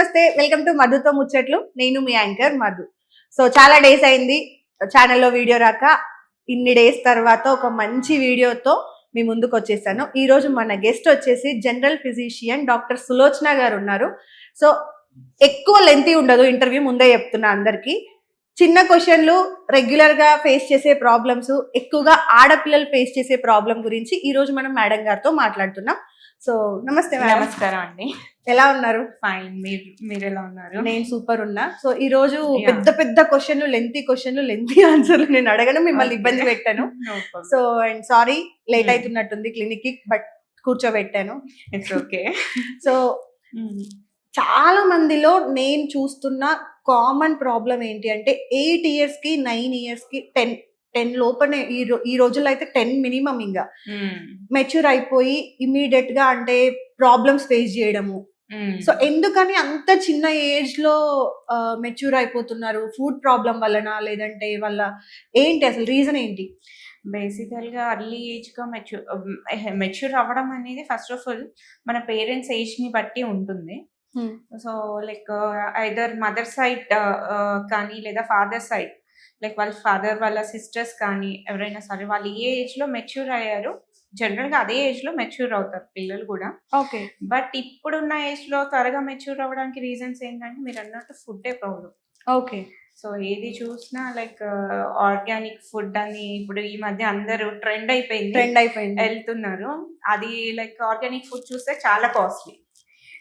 నమస్తే welcome to మధుతో ముచ్చట్లు. నేను మీ యాంకర్ మధు. సో చాలా డేస్ అయింది ఛానల్లో వీడియో రాక. ఇన్ని డేస్ తర్వాత ఒక మంచి వీడియోతో మీ ముందుకు వచ్చేసాను. ఈ రోజు మన గెస్ట్ వచ్చేసి జనరల్ ఫిజిషియన్ డాక్టర్ సులోచన గారు ఉన్నారు. సో ఎక్కువ లెంతీ ఉండదు ఇంటర్వ్యూ ముందే చెప్తున్నా అందరికీ. చిన్న క్వశ్చన్లు రెగ్యులర్గా ఫేస్ చేసే ప్రాబ్లమ్స్ ఎక్కువగా ఆడపిల్లలు ఫేస్ చేసే ప్రాబ్లం గురించి ఈ రోజు మనం మేడం గారితో మాట్లాడుతున్నాం. సో నమస్తే నమస్కారం అండి. ఎలా ఉన్నారు? ఫైన్ మీరు మీరు ఎలా ఉన్నారు? నేను సూపర్ ఉన్నా. సో ఈ రోజు. పెద్ద పెద్ద క్వశ్చన్లు లెంతీ క్వశ్చన్లు లెంతీ ఆన్సర్లు నేను అడగను మిమ్మల్ని. ఇబ్బంది పెట్టాను. So and sorry late Hmm. అవుతున్నట్టుంది క్లినిక్కి బట్ కూర్చోబెట్టాను. ఇట్స్ ఓకే సో చాలా మందిలో నేను చూస్తున్న కామన్ ప్రాబ్లం ఏంటి అంటే ఎయిట్ ఇయర్స్కి నైన్ ఇయర్స్కి టెన్ టెన్ లోపనే ఈ ఈ రోజుల్లో అయితే టెన్ మినిమం ఇంకా మెచ్యూర్ అయిపోయి ఇమీడియట్గా అంటే ప్రాబ్లమ్స్ ఫేస్ చేయడము. సో ఎందుకని అంత చిన్న ఏజ్లో మెచ్యూర్ అయిపోతున్నారు? ఫుడ్ ప్రాబ్లం వలన లేదంటే వాళ్ళ ఏంటి అసలు రీజన్ ఏంటి? బేసికల్గా అర్లీ ఏజ్గా మెచ్యూర్ మెచ్యూర్ అవ్వడం అనేది ఫస్ట్ ఆఫ్ ఆల్ మన పేరెంట్స్ ఏజ్ని బట్టి ఉంటుంది. So like either mother side కానీ లేదా ఫాదర్ సైడ్ లైక్ వాళ్ళ ఫాదర్ వాళ్ళ సిస్టర్స్ కానీ ఎవరైనా సరే వాళ్ళు ఏ ఏజ్లో మెచ్యూర్ అయ్యారు జనరల్గా అదే ఏజ్లో మెచ్యూర్ అవుతారు పిల్లలు కూడా. ఓకే. బట్ ఇప్పుడున్న ఏజ్లో త్వరగా మెచ్యూర్ అవ్వడానికి రీజన్స్ ఏంటంటే మీరు అన్నట్టు ఫుడ్డే ప్రాబ్లం ఓకే. సో ఏది చూసినా లైక్ ఆర్గానిక్ ఫుడ్ అని ఇప్పుడు ఈ మధ్య అందరూ ట్రెండ్ అయిపోయింది. ట్రెండ్ అయిపోయింది. వెళ్తున్నారు. అది లైక్ ఆర్గానిక్ ఫుడ్ చూస్తే చాలా కాస్ట్లీ.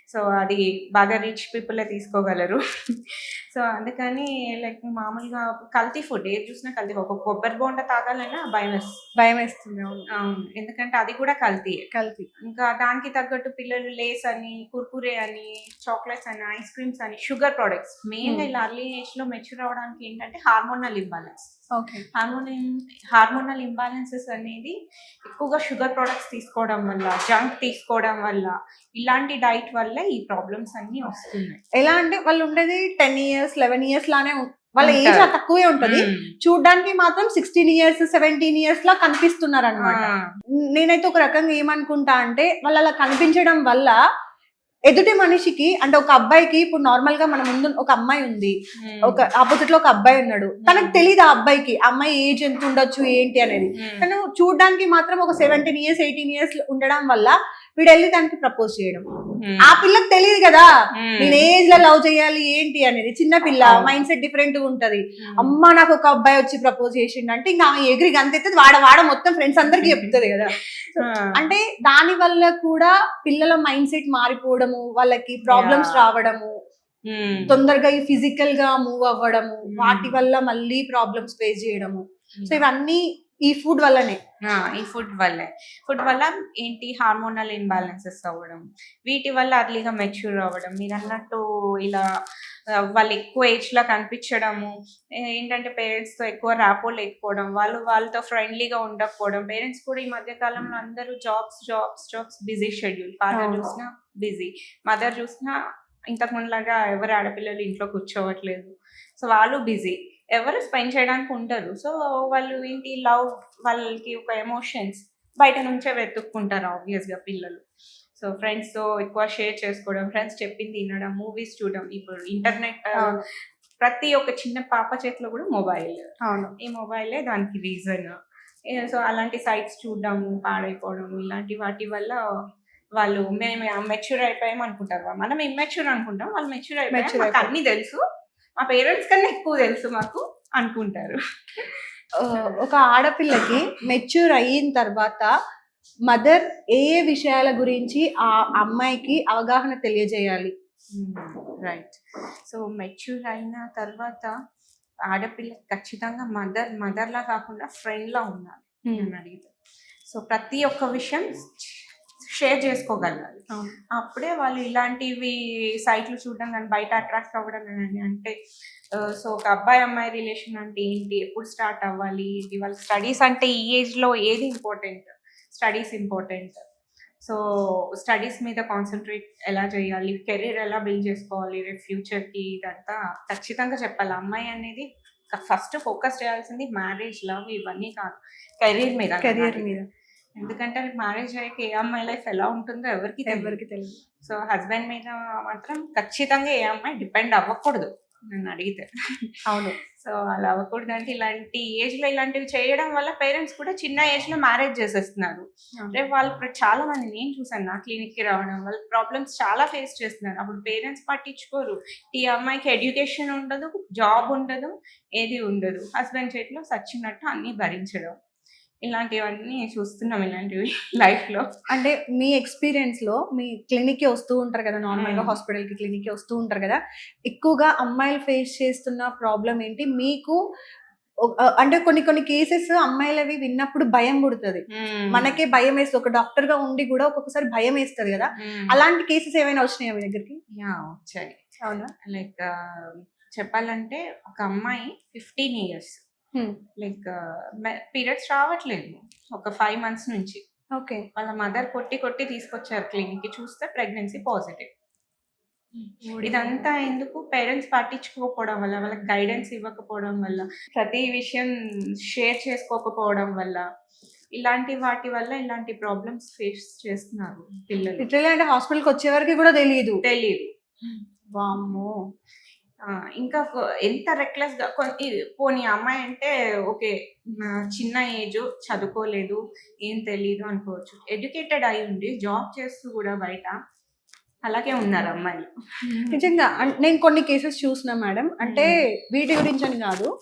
సో అది బాగా రిచ్ పీపుల్ తీసుకోగలరు. సో అందుకని లైక్ మామూలుగా కల్తీ ఫుడ్ ఏది చూసినా కల్తీ ఒక కొబ్బరి బోండ తాగాలన్నా భయం వేస్తుంది భయం వేస్తుంది అవును. ఎందుకంటే అది కూడా కల్తీ. కల్తీ. ఇంకా దానికి తగ్గట్టు పిల్లలు లేస్ అని కుర్కురే అని చాక్లెట్స్ అని ఐస్ క్రీమ్స్ అని షుగర్ ప్రొడక్ట్స్ మెయిన్గా Hmm. ఇలా అర్లీ ఏజ్లో మెచ్యూర్ అవడానికి ఏంటంటే hormonal imbalance okay. Hormonal hormonal imbalances అనేది ఎక్కువగా షుగర్ ప్రొడక్ట్స్ తీసుకోవడం వల్ల జంక్ తీసుకోవడం వల్ల ఇలాంటి డైట్ వల్ల ఈ ప్రాబ్లమ్స్ అన్ని వస్తున్నాయి ఎలా అంటే వాళ్ళు ఉండేది టెన్ ఇయర్స్ లెవెన్ ఇయర్స్ లానే వాళ్ళ ఏజ్. తక్కువే ఉంటది. చూడడానికి మాత్రం సిక్స్టీన్ ఇయర్స్ సెవెంటీన్ ఇయర్స్ లా కనిపిస్తున్నారు అనమాట నేనైతే ఒక రకంగా ఏమనుకుంటా అంటే వాళ్ళు అలా కనిపించడం వల్ల ఎదుటి మనిషికి అంటే ఒక అబ్బాయికి ఇప్పుడు నార్మల్గా మన ముందు ఒక అమ్మాయి ఉంది. ఒక ఆపోజిట్లో ఒక అబ్బాయి ఉన్నాడు తనకు తెలియదు ఆ అబ్బాయికి అమ్మాయి ఏజ్ ఎంత ఉండొచ్చు ఏంటి అనేది. తను చూడడానికి మాత్రం ఒక సెవెంటీన్ ఇయర్స్ ఎయిటీన్ ఇయర్స్ ఉండడం వల్ల వీడు వెళ్ళి దానికి ప్రపోజ్ చేయడం Hmm. ఆ పిల్లకి తెలియదు కదా Hmm. నేను ఏజ్లో లవ్ చేయాలి ఏంటి అనేది చిన్న పిల్ల అవును. మైండ్ సెట్ డిఫరెంట్గా ఉంటది Hmm. అమ్మ నాకు ఒక అబ్బాయి వచ్చి ప్రపోజ్ చేసిండు అంటే ఇంకా ఆమె ఎగిరి గంతెత్తది వాడ వాడ మొత్తం ఫ్రెండ్స్ అందరికి చెప్తుంది కదా. అంటే దాని వల్ల కూడా పిల్లల మైండ్ సెట్ మారిపోవడము వాళ్ళకి ప్రాబ్లమ్స్. రావడము Hmm. తొందరగా ఈ ఫిజికల్గా మూవ్ అవ్వడము Hmm. వాటి వల్ల మళ్ళీ ప్రాబ్లమ్స్ ఫేస్ చేయడము Hmm. సో ఇవన్నీ ఈ ఫుడ్ వల్లనే. ఈ ఫుడ్ వల్లే. ఫుడ్ వల్ల ఏంటి? హార్మోనల్ ఇంబ్యాలెన్సెస్ అవ్వడం వీటి వల్ల అర్లీగా మెచ్యూర్ అవ్వడం మీరు అన్నట్టు ఇలా వాళ్ళు ఎక్కువ ఏజ్లో కనిపించడము ఏంటంటే పేరెంట్స్తో ఎక్కువ ర్యాపో లేకపోవడం వాళ్ళు వాళ్ళతో ఫ్రెండ్లీగా ఉండకపోవడం పేరెంట్స్ కూడా ఈ మధ్య కాలంలో అందరూ jobs jobs jobs busy schedule father. చూసినా బిజీ మదర్ చూసినా ఇంతకు ముందులాగా ఎవరు ఆడపిల్లలు ఇంట్లో కూర్చోవట్లేదు. సో వాళ్ళు బిజీ ఎవరు స్పెండ్ చేయడానికి ఉండరు. సో వాళ్ళు ఏంటి లవ్ వాళ్ళకి ఒక ఎమోషన్స్ బయట నుంచే వెతుక్కుంటారు ఆబ్వియస్గా పిల్లలు. సో ఫ్రెండ్స్తో ఎక్కువ షేర్ చేసుకోవడం ఫ్రెండ్స్ చెప్పింది వినడం మూవీస్ చూడడం ఇప్పుడు ఇంటర్నెట్. ప్రతి ఒక్క చిన్న పాప చేతిలో కూడా మొబైల్ అవును. ఈ మొబైలే దానికి రీజన్ సో అలాంటి సైట్స్ చూడడము పాడైపోవడం ఇలాంటి వాటి వల్ల వాళ్ళు మేము మెచ్యూర్ అయిపోయాం అనుకుంటారు మనం ఇమ్మెచ్యూర్ అనుకుంటాం వాళ్ళు మెచ్యూర్ అయిపోయాం అన్ని తెలుసు. మా పేరెంట్స్ కన్నా ఎక్కువ తెలుసు మాకు అనుకుంటారు. ఒక ఆడపిల్లకి మెచ్యూర్ అయిన తర్వాత మదర్ ఏ ఏ విషయాల గురించి ఆ అమ్మాయికి అవగాహన తెలియజేయాలి? రైట్ సో మెచ్యూర్ అయిన తర్వాత ఆడపిల్ల ఖచ్చితంగా మదర్ మదర్లా కాకుండా ఫ్రెండ్లా ఉండాలి నేను అడిగితే. సో ప్రతి ఒక్క విషయం షేర్ చేసుకోగలగాలి. అప్పుడే వాళ్ళు ఇలాంటివి సైట్లు చూడడం కానీ బయట అట్రాక్ట్ అవ్వడం కానీ అంటే సో ఒక అబ్బాయి అమ్మాయి రిలేషన్ అంటే ఏంటి? ఎప్పుడు స్టార్ట్ అవ్వాలి? వాళ్ళ స్టడీస్ అంటే ఈ ఏజ్లో ఏది important? Studies important. So studies మీద కాన్సన్ట్రేట్ ఎలా చేయాలి? కెరీర్ ఎలా బిల్డ్ చేసుకోవాలి? రేపు ఫ్యూచర్కి ఇదంతా ఖచ్చితంగా చెప్పాలి. అమ్మాయి అనేది ఫస్ట్ ఫోకస్ చేయాల్సింది మ్యారేజ్ లవ్ ఇవన్నీ కాదు. కెరీర్ మీద కెరియర్ మీద. ఎందుకంటే మ్యారేజ్ అయ్యాక ఏ అమ్మాయి లైఫ్ ఎలా ఉంటుందో ఎవరికి ఎవరికి తెలియదు. సో హస్బెండ్ మీద మాత్రం ఖచ్చితంగా ఏ అమ్మాయి డిపెండ్ అవ్వకూడదు నన్ను అడిగితే. అవును. సో అలా అవ్వకూడదు అంటే ఇలాంటి ఏజ్లో ఇలాంటివి చేయడం వల్ల పేరెంట్స్ కూడా చిన్న ఏజ్లో మ్యారేజ్ చేసేస్తున్నారు. రేపు వాళ్ళు చాలా మంది నేను చూసాను నా క్లినిక్కి రావడం వాళ్ళ ప్రాబ్లమ్స్ చాలా ఫేస్ చేస్తున్నారు. అప్పుడు పేరెంట్స్ పట్టించుకోరు. ఈ అమ్మాయికి ఎడ్యుకేషన్ ఉండదు జాబ్ ఉండదు ఏది ఉండదు. హస్బెండ్ చేతిలో సచ్చినట్టు అన్ని భరించడం. ఇలాంటివన్నీ చూస్తున్నాం ఇలాంటివి లైఫ్లో అంటే మీ ఎక్స్పీరియన్స్లో మీ క్లినిక్కి వస్తూ ఉంటారు కదా నార్మల్గా. హాస్పిటల్కి క్లినిక్కి వస్తూ ఉంటారు కదా ఎక్కువగా అమ్మాయిలు ఫేస్ చేస్తున్న ప్రాబ్లం ఏంటి? మీకు అంటే కొన్ని కొన్ని కేసెస్ అమ్మాయిలవి విన్నప్పుడు భయం పుడుతుంది. మనకే భయం వేస్తుంది. ఒక డాక్టర్గా ఉండి కూడా ఒక్కొక్కసారి భయం వేస్తుంది కదా. అలాంటి కేసెస్ ఏమైనా వచ్చినాయా మీ దగ్గరికి? వచ్చాయి. అవునా? లైక్ చెప్పాలంటే ఒక అమ్మాయి ఫిఫ్టీన్ ఇయర్స్. లైక్ పీరియడ్స్ రావట్లేదు. ఒక ఫైవ్ మంత్స్ నుంచి. ఓకే వాళ్ళ మదర్ కొట్టి కొట్టి తీసుకొచ్చారు క్లినిక్కి. చూస్తే ప్రెగ్నెన్సీ పాజిటివ్ ఇదంతా ఎందుకు? పేరెంట్స్ పట్టించుకోకపోవడం వల్ల వాళ్ళకి గైడెన్స్ ఇవ్వకపోవడం వల్ల ప్రతి విషయం షేర్ చేసుకోకపోవడం వల్ల ఇలాంటి వాటి వల్ల ఇలాంటి ప్రాబ్లమ్స్ ఫేస్ చేస్తున్నారు పిల్లలు. లిటరలీ అంటే హాస్పిటల్కి వచ్చే వరకు కూడా తెలియదు తెలియదు వామ్మో. ఆ, ఇంకా ఎంత రెక్లెస్గా పోనీ అమ్మాయి అంటే ఓకే చిన్న ఏజ్ చదువుకోలేదు ఏం తెలియదు అనుకోవచ్చు. ఎడ్యుకేటెడ్ అయి ఉండి జాబ్ చేస్తూ కూడా బయట అలాగే ఉన్నారు అమ్మాయిలు. నిజంగా అన్- నేను కొన్ని కేసెస్ చూసిన మేడం. అంటే వీటి గురించి అని కాదు.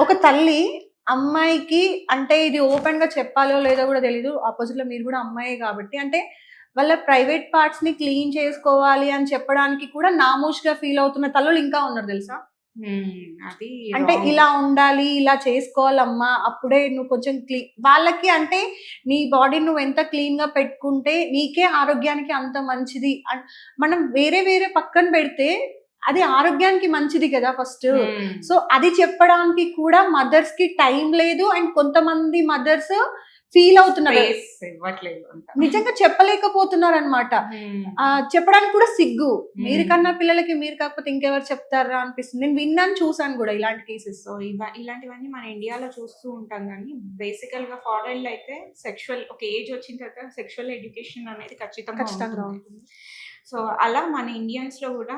ఒక తల్లి అమ్మాయికి అంటే ఇది ఓపెన్గా చెప్పాలో లేదో కూడా తెలీదు. ఆపోజిట్లో మీరు కూడా అమ్మాయే కాబట్టి అంటే వాళ్ళ ప్రైవేట్ పార్ట్స్ని క్లీన్ చేసుకోవాలి అని చెప్పడానికి కూడా నామోష్గా ఫీల్ అవుతున్న తల్లులు ఇంకా ఉన్నారు తెలుసా అది అంటే. ఇలా ఉండాలి ఇలా చేసుకోవాలమ్మా అప్పుడే నువ్వు కొంచెం క్లీన్ వాళ్ళకి అంటే నీ బాడీ నువ్వు ఎంత క్లీన్గా పెట్టుకుంటే నీకే ఆరోగ్యానికి అంత మంచిది మనం వేరే వేరే పక్కన పెడితే అది ఆరోగ్యానికి మంచిది కదా ఫస్ట్. సో అది చెప్పడానికి కూడా మదర్స్కి టైం లేదు అండ్ కొంతమంది మదర్స్ ఫీల్ అవుతున్నారు. నిజంగా చెప్పలేకపోతున్నారు అనమాట. చెప్పడానికి కూడా సిగ్గు. మీరు. కన్నా పిల్లలకి మీరు కాకపోతే ఇంకెవరు చెప్తారా అనిపిస్తుంది. నేను విన్నాను చూసాను కూడా ఇలాంటి కేసెస్. సో ఇలాంటివన్నీ మన ఇండియాలో చూస్తూ ఉంటాం కానీ బేసికల్గా ఫారెన్లో అయితే సెక్షువల్ ఒక ఏజ్ వచ్చిన తర్వాత సెక్షువల్ ఎడ్యుకేషన్ అనేది ఖచ్చితంగా ఖచ్చితంగా ఉంటుంది. సో అలా మన ఇండియన్స్లో కూడా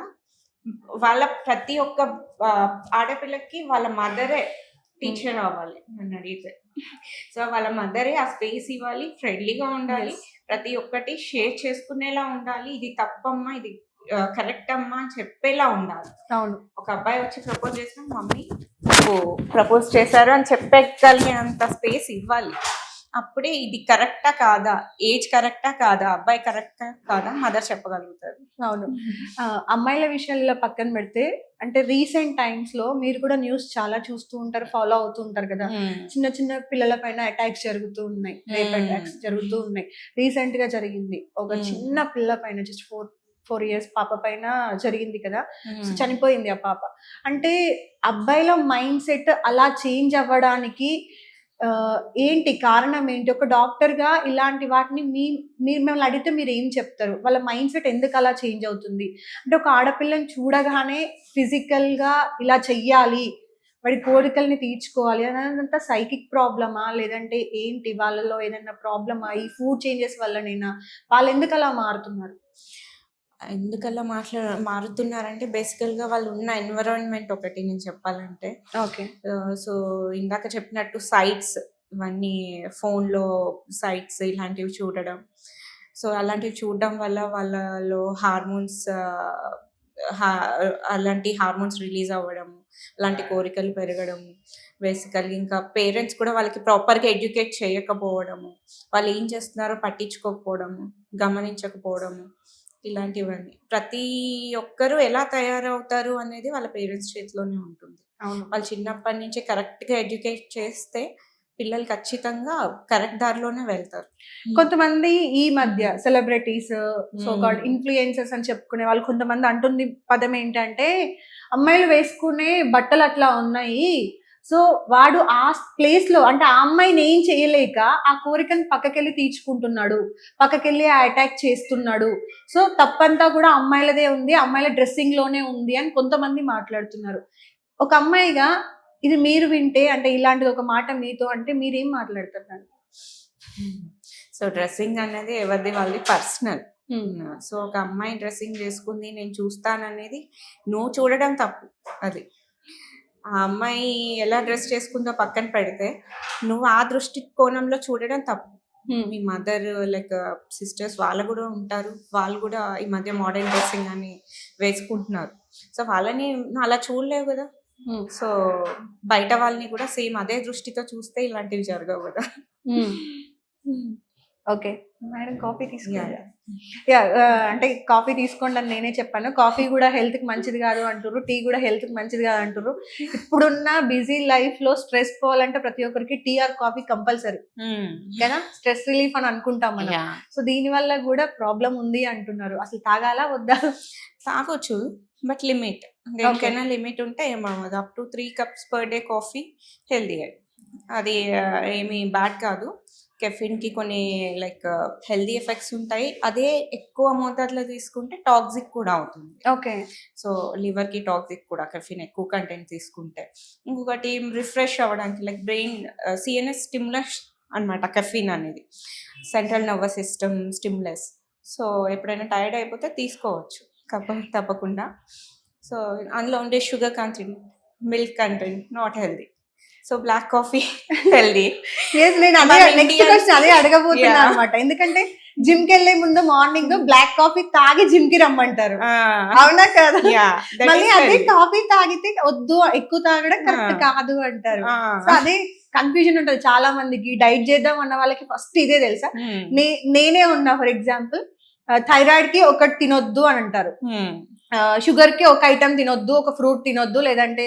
వాళ్ళ ప్రతి ఒక్క ఆడపిల్లకి వాళ్ళ మదరే టీచర్ అవ్వాలి నన్ను అడిగితే. సో వాళ్ళ మదరే ఆ స్పేస్ ఇవ్వాలి ఫ్రెండ్లీగా ఉండాలి ప్రతి ఒక్కటి షేర్ చేసుకునేలా ఉండాలి ఇది తప్పమ్మా ఇది కరెక్ట్ అమ్మా అని చెప్పేలా ఉండాలి. అవును. ఒక అబ్బాయి వచ్చి ప్రపోజ్ చేసిన మమ్మీ ప్రపోజ్ చేశారు అని చెప్పగలిగినంత స్పేస్ ఇవ్వాలి. అప్పుడే ఇది కరెక్టా కాదా? ఏజ్ కరెక్టా కాదా? అబ్బాయి కరెక్టా కాదా? మదర్ చెప్పగలుగుతారు. అవును. అమ్మాయిల విషయాల్లో పక్కన పెడితే అంటే రీసెంట్ టైమ్స్లో మీరు కూడా న్యూస్ చాలా చూస్తూ ఉంటారు ఫాలో అవుతూ ఉంటారు కదా? చిన్న చిన్న పిల్లల పైన అటాక్స్ జరుగుతూ ఉన్నాయి. రేప్. అటాక్స్ జరుగుతూ ఉన్నాయి. రీసెంట్గా జరిగింది. ఒక. చిన్న పిల్ల పైన జస్ట్ ఫోర్ ఫోర్ ఇయర్స్ పాప పైన జరిగింది కదా? సో చనిపోయింది ఆ పాప. అంటే అబ్బాయిల మైండ్ సెట్ అలా చేంజ్ అవ్వడానికి ఏంటి కారణం ఏంటి? ఒక డాక్టర్గా ఇలాంటి వాటిని మీ మీరు మిమ్మల్ని అడిగితే మీరు ఏం చెప్తారు? వాళ్ళ మైండ్ సెట్ ఎందుకు అలా చేంజ్ అవుతుంది? అంటే ఒక ఆడపిల్లని చూడగానే ఫిజికల్గా ఇలా చెయ్యాలి వాడి కోరికల్ని తీర్చుకోవాలి అదంతా సైకిక్ ప్రాబ్లమా లేదంటే ఏంటి? వాళ్ళలో ఏదైనా ప్రాబ్లమా ఈ ఫుడ్ చేంజెస్ వల్లనైనా? వాళ్ళు ఎందుకు అలా మారుతున్నారు? ఎందుకలా మాట్లా మారుతున్నారంటే బేసికల్గా వాళ్ళు ఉన్న ఎన్విరాన్మెంట్ ఒకటి నేను చెప్పాలంటే. ఓకే. సో ఇందాక చెప్పినట్టు సైట్స్ ఇవన్నీ ఫోన్లో సైట్స్ ఇలాంటివి చూడడం. సో అలాంటివి చూడడం వల్ల వాళ్ళలో హార్మోన్స్ అలాంటి హార్మోన్స్ రిలీజ్ అవ్వడం అలాంటి కోరికలు పెరగడం బేసికల్గా ఇంకా పేరెంట్స్ కూడా వాళ్ళకి ప్రాపర్గా ఎడ్యుకేట్ చేయకపోవడము వాళ్ళు ఏం చేస్తున్నారో పట్టించుకోకపోవడము గమనించకపోవడము. ఇలాంటివన్నీ. ప్రతి ఒక్కరూ ఎలా తయారవుతారు అనేది వాళ్ళ పేరెంట్స్ చేతిలోనే ఉంటుంది. అవును. వాళ్ళు చిన్నప్పటి నుంచి కరెక్ట్గా ఎడ్యుకేట్ చేస్తే పిల్లలు ఖచ్చితంగా కరెక్ట్ దారిలోనే వెళ్తారు. కొంతమంది ఈ మధ్య సెలబ్రిటీస్ సో కాల్డ్. ఇన్ఫ్లుయెన్సర్స్ అని చెప్పుకునే వాళ్ళు కొంతమంది అంటుంది పదం ఏంటంటే అమ్మాయిలు వేసుకునే బట్టలు అట్లా ఉన్నాయి సో వాడు ఆ ప్లేస్లో అంటే ఆ అమ్మాయిని ఏం చేయలేక ఆ కోరికని పక్కకెళ్ళి తీర్చుకుంటున్నాడు. పక్కకెళ్ళి అటాక్ చేస్తున్నాడు. సో తప్పంతా కూడా అమ్మాయిలదే ఉంది. అమ్మాయిల డ్రెస్సింగ్లోనే ఉంది అని కొంతమంది మాట్లాడుతున్నారు. ఒక అమ్మాయిగా ఇది మీరు వింటే అంటే ఇలాంటిది ఒక మాట మీతో అంటే మీరేం మాట్లాడతారు దాన్ని? సో డ్రెస్సింగ్ అనేది ఎవరిది వాళ్ళది పర్సనల్ సో ఒక అమ్మాయి డ్రెస్సింగ్ చేసుకుంది నేను చూస్తాననేది నువ్వు చూడడం తప్పు అది. ఆ అమ్మాయి ఎలా డ్రెస్ చేసుకుందో పక్కన పెడితే నువ్వు ఆ దృష్టి కోణంలో చూడడం తప్పు. మీ మదర్ లైక్ సిస్టర్స్ వాళ్ళు కూడా ఉంటారు. వాళ్ళు కూడా ఈ మధ్య మోడర్న్ డ్రెస్సింగ్ అని వేసుకుంటున్నారు. సో వాళ్ళని అలా చూడలేవు కదా. సో బయట వాళ్ళని కూడా సేమ్ అదే దృష్టితో చూస్తే ఇలాంటివి జరగవు కదా. ఓకే. మేడం కాఫీ తీసుకోండి. యా అంటే కాఫీ తీసుకోండి అని నేనే చెప్పాను. కాఫీ కూడా హెల్త్కి మంచిది కాదు అంటారు టీ కూడా హెల్త్కి మంచిది కాదు అంటారు ఇప్పుడున్న బిజీ లైఫ్లో స్ట్రెస్ పోవాలంటే ప్రతి ఒక్కరికి టీ ఆర్ కాఫీ కంపల్సరీ. కదా స్ట్రెస్ రిలీఫ్ అని అనుకుంటాం మనం. సో దీని వల్ల కూడా ప్రాబ్లం ఉంది అంటున్నారు. అసలు తాగాలా వద్దా? తాగొచ్చు బట్ లిమిట్. దేనికైనా లిమిట్ ఉంటే ఏమవ్వదు up to three cups per day coffee healthy అది ఏమీ బ్యాడ్ కాదు. కెఫిన్కి కొన్ని లైక్ హెల్దీ ఎఫెక్ట్స్ ఉంటాయి. అదే ఎక్కువ మోతాదులో తీసుకుంటే టాక్సిక్ కూడా అవుతుంది. ఓకే. సో లివర్కి టాక్సిక్ కూడా కెఫిన్ ఎక్కువ కంటెంట్ తీసుకుంటే. ఇంకొకటి రిఫ్రెష్ అవ్వడానికి లైక్ బ్రెయిన్ సిఎన్ఎస్ స్టిమ్యులస్ అన్నమాట కెఫిన్ అనేది. Central nervous system stimulus. So ఎప్పుడైనా టైర్డ్ అయిపోతే తీసుకోవచ్చు. తప్పకుండా. సో అందులో ఉండే sugar content milk content not healthy so black coffee healthy నేను అదే మన నెక్స్ట్ Indians- క్వశ్చన్ అదే అడగబోతున్నా. అనమాట ఎందుకంటే జిమ్కి వెళ్ళే ముందు మార్నింగ్ బ్లాక్ కాఫీ తాగి జిమ్కి రమ్మంటారు. అవునా కదా? మళ్ళీ అదే కాఫీ తాగితే వద్దు ఎక్కువ తాగడం కరెక్ట్. కాదు అంటారు. సో అదే కన్ఫ్యూజన్ ఉంటది చాలా మందికి డైట్ చేద్దాం అన్న వాళ్ళకి ఫస్ట్ ఇదే తెలుసా? నే నేనే ఉన్నా ఫర్ ఎగ్జాంపుల్ థైరాయిడ్కి ఒకటి తినొద్దు అని అంటారు. షుగర్కి ఒక ఐటమ్ తినొద్దు ఒక ఫ్రూట్ తినొద్దు లేదంటే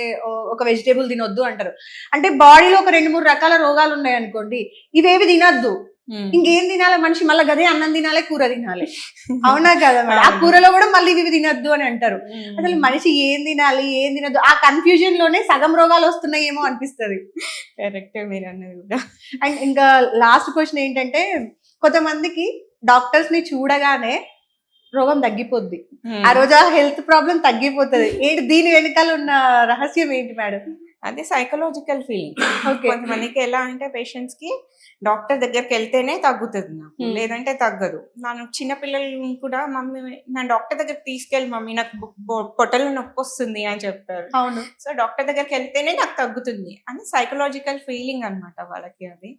ఒక వెజిటేబుల్ తినొద్దు అంటారు. అంటే బాడీలో ఒక రెండు మూడు రకాల రోగాలు ఉన్నాయి అనుకోండి ఇవేవి తినొద్దు. ఇంకేం తినాలి? మనిషి మళ్ళీ గదే అన్నం తినాలి కూర తినాలి. అవునా కదా మేడం ఆ కూరలో కూడా మళ్ళీ ఇవి తినొద్దు అని అంటారు. అసలు మనిషి ఏం తినాలి ఏం తినొద్దు? ఆ కన్ఫ్యూజన్లోనే సగం రోగాలు వస్తున్నాయేమో అనిపిస్తది. కరెక్ట్ మీరు అన్నది కూడా. అండ్ ఇంకా లాస్ట్ క్వశ్చన్ ఏంటంటే కొంతమందికి డాక్టర్స్ని చూడగానే రోగం తగ్గిపోద్ది. ఆ రోజు ఆ హెల్త్ ప్రాబ్లం తగ్గిపోతుంది. ఏంటి దీని వెనకాల ఉన్న రహస్యం ఏంటి మేడం? అది సైకలాజికల్ ఫీలింగ్ ఓకే కొంతమందికి ఎలా అంటే పేషెంట్స్కి డాక్టర్ దగ్గరికి వెళ్తేనే తగ్గుతుంది నాకు. Hmm. లేదంటే తగ్గదు. ನಾನು చిన్న పిల్లలు కూడా మమ్మీ నా డాక్టర్ దగ్గరికి తీసుకెళ్ళి మమ్మీ నాకు పొట్టలో నొప్పి వస్తుంది అని చెప్పారు. అవును. సో డాక్టర్ దగ్గరికి వెళ్తేనే నాకు తగ్గుతుంది అని సైకలాజికల్ ఫీలింగ్ అన్నమాట వాళ్ళకి అది.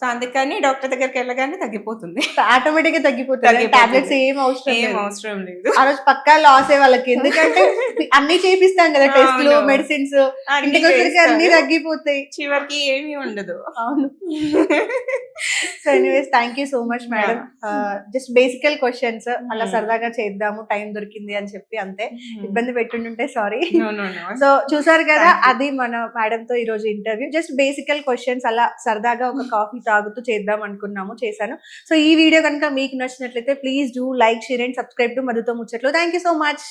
సో అందుకని డాక్టర్ దగ్గరికి వెళ్ళగానే తగ్గిపోతుంది. ఆటోమేటిక్గా తగ్గిపోతుంది. టాబ్లెట్స్ ఏం అవసరం ఏం. అవసరం లేదు. ఆ రోజు పక్కా లాసే వాళ్ళకి. ఎందుకంటే అన్ని చేపిస్తాం కదా టెస్ట్లు. మెడిసిన్స్ ఇంటికి వచ్చరికి అన్ని. తగ్గిపోతాయి. చివరికి ఏమీ ఉండదు. అవును. So anyways thank you so much madam just basic questions అలా Hmm. సరదాగా చేద్దాము టైం దొరికింది అని చెప్పి అంతే. ఇబ్బంది పెట్టుంటే సారీ. సో చూసారు కదా. అది మన మేడం తో ఈ రోజు ఇంటర్వ్యూ జస్ట్ బేసికల్ క్వశ్చన్స్ అలా సరదాగా ఒక కాఫీ తాగుతూ చేద్దాం అనుకున్నాము చేశాను. సో ఈ వీడియో కనుక మీకు నచ్చినట్లయితే please do like share and subscribe to మధుతో ముచ్చట్లు థ్యాంక్ యూ సో మచ్